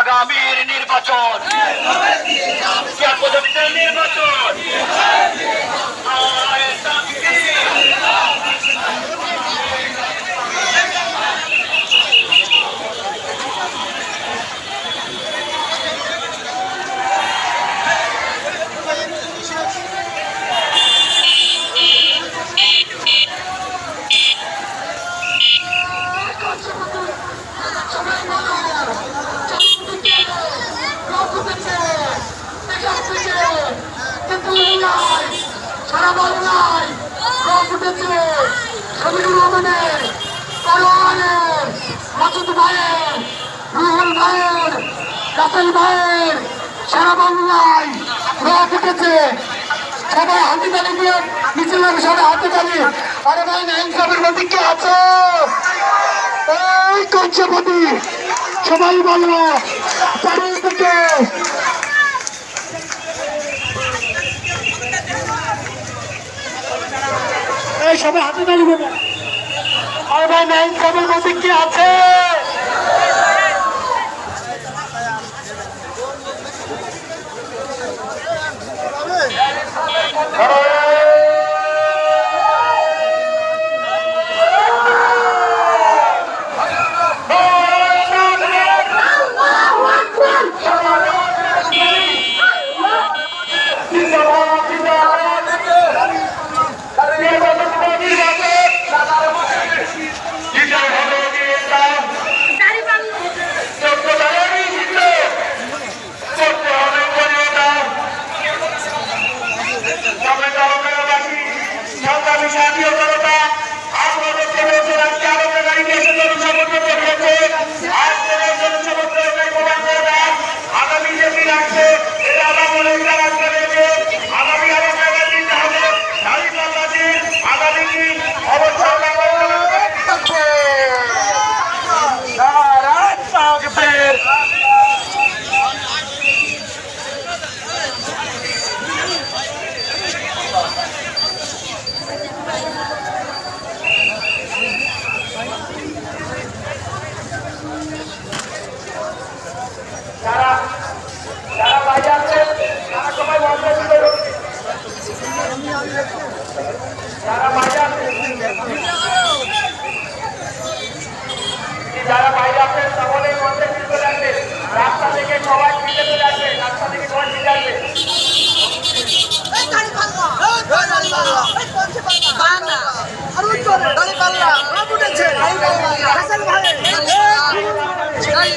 আগামীর নির্বাচন। নির্বাচন। বাংলায় সারা বাংলায় ফুটেছে শহীদুর রহমানের পরোয়ানের মাসুদ ভাইয়ের ভাইয়ের রাসেল ভাইয়ের সারা বাংলায় রোয়া ফুটেছে সবাই হাতে তালি দিয়ে মিছিল সবাই হাতে তালি আরে ভাই নাইন সাহেবের মধ্যে কে আছো এই করছে সবাই বলো চারিদিকে সবাই হাতে তালি দেবেন আর ভাই নাইন সেভেন মধ্যে কি আছে? Champions যারা বাইরে আছেন সকলের মধ্যে ফিরতে লাগবে রাস্তা থেকে সবাই ফিরতে চলে আসবে রাস্তা থেকে সবাই ফিরে আসবে ভাই